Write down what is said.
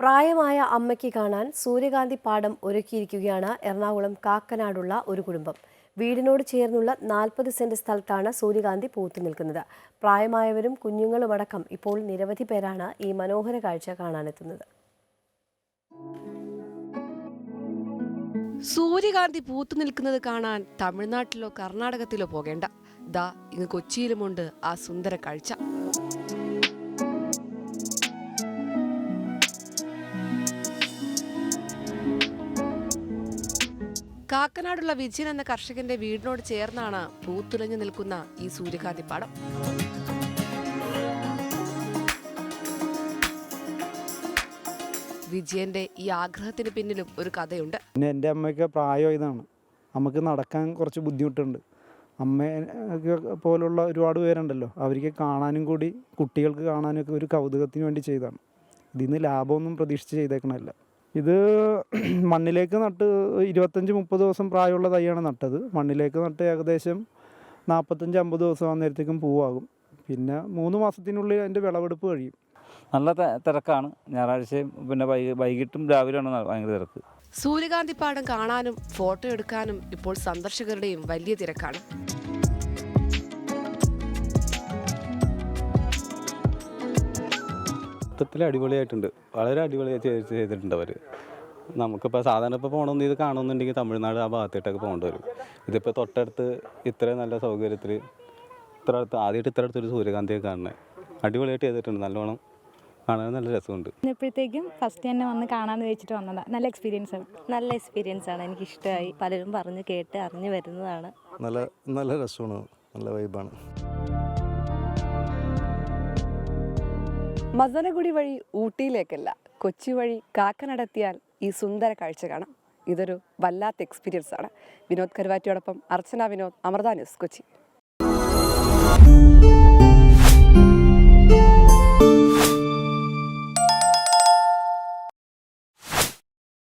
പ്രായമായ അമ്മയ്ക്ക് കാണാൻ സൂര്യകാന്തി പാടം ഒരുക്കിയിരിക്കുകയാണ് എറണാകുളം കാക്കനാടുള്ള ഒരു കുടുംബം. വീടിനോട് ചേർന്നുള്ള നാൽപ്പത് സെന്റ് സ്ഥലത്താണ് സൂര്യകാന്തി പൂത്തു നിൽക്കുന്നത്. പ്രായമായവരും കുഞ്ഞുങ്ങളുമടക്കം ഇപ്പോൾ നിരവധി പേരാണ് ഈ മനോഹര കാഴ്ച കാണാനെത്തുന്നത്. സൂര്യകാന്തി പൂത്തു നിൽക്കുന്നത് കാണാൻ തമിഴ്നാട്ടിലോ കർണാടകത്തിലോ പോകേണ്ട. ദാ ഇങ്ങ് കൊച്ചിയിലുമുണ്ട് ആ സുന്ദര കാഴ്ച. കാക്കനാടുള്ള വിജയൻ എന്ന കർഷകന്റെ വീടിനോട് ചേർന്നാണ് പൂത്തുലഞ്ഞു നിൽക്കുന്ന ഈ സൂര്യകാന്തിപ്പാടം. വിജയന്റെ ഈ ആഗ്രഹത്തിന് പിന്നിലും ഒരു കഥയുണ്ട്. പിന്നെ എന്റെ അമ്മയ്ക്ക് ഇതാണ്. നമുക്ക് നടക്കാൻ കുറച്ച് ബുദ്ധിമുട്ടുണ്ട്. അമ്മ പോലുള്ള ഒരുപാട് പേരുണ്ടല്ലോ. അവർക്ക് കാണാനും കൂടി കുട്ടികൾക്ക് കാണാനും ഒക്കെ ഒരു കൗതുകത്തിന് വേണ്ടി ചെയ്താണ് ഇതിൽ നിന്ന് ലാഭമൊന്നും പ്രതീക്ഷിച്ച് ചെയ്തേക്കണമല്ല ഇത് മണ്ണിലേക്ക് നട്ട് ഇരുപത്തഞ്ച് മുപ്പത് ദിവസം പ്രായമുള്ള തൈയാണ് നട്ടത്. മണ്ണിലേക്ക് നട്ട് ഏകദേശം നാൽപ്പത്തഞ്ച് അമ്പത് ദിവസം ആകുന്നേരത്തേക്കും പൂവാകും. പിന്നെ മൂന്ന് മാസത്തിനുള്ളിൽ അതിന്റെ വിളവെടുപ്പ് കഴിയും. നല്ല തിരക്കാണ്. ഞായറാഴ്ചയും പിന്നെ വൈകിട്ടും രാവിലെയാണ് ഭയങ്കര തിരക്ക്. സൂര്യകാന്തി പാടം കാണാനും ഫോട്ടോ എടുക്കാനും ഇപ്പോൾ സന്ദർശകരുടെയും വലിയ തിരക്കാണ്. മൊത്തത്തിൽ അടിപൊളിയായിട്ടുണ്ട്. വളരെ അടിപൊളിയായി ചെയ്ത് ചെയ്തിട്ടുണ്ട് അവർ നമുക്കിപ്പോൾ സാധാരണ ഇപ്പോൾ പോകണമെന്ന് ഇത് കാണുന്നുണ്ടെങ്കിൽ തമിഴ്നാട് ആ ഭാഗത്തേട്ടൊക്കെ പോകേണ്ടി വരും. ഇതിപ്പോൾ തൊട്ടടുത്ത് ഇത്രയും നല്ല സൗകര്യത്തിൽ ഇത്ര അടുത്ത് ആദ്യമായിട്ട് ഇത്ര അടുത്തൊരു സൂര്യകാന്തിയൊക്കെ കാണണേ. അടിപൊളിയായിട്ട് ചെയ്തിട്ടുണ്ട്. നല്ലോണം കാണാൻ നല്ല രസമുണ്ട്. ഇപ്പോഴത്തേക്കും ഫസ്റ്റ് തന്നെ വന്ന് കാണാമെന്ന് വെച്ചിട്ട് വന്നതാണ് നല്ല എക്സ്പീരിയൻസ് ആണ്. നല്ല എക്സ്പീരിയൻസ് ആണ്. എനിക്ക് ഇഷ്ടമായി പലരും പറഞ്ഞ് കേട്ട് അറിഞ്ഞു വരുന്നതാണ്. നല്ല നല്ല രസമാണ്. നല്ല വൈബാണ് മസനഗുഡി വഴി ഊട്ടിയിലേക്കല്ല കൊച്ചി വഴി കാക്കനടത്തിയാൽ ഈ സുന്ദര കാഴ്ച കാണാം. ഇതൊരു വല്ലാത്ത എക്സ്പീരിയൻസ് ആണ്. വിനോദ് കരുവാറ്റിയോടൊപ്പം അർച്ചന വിനോദ് അമൃത ന്യൂസ് കൊച്ചി.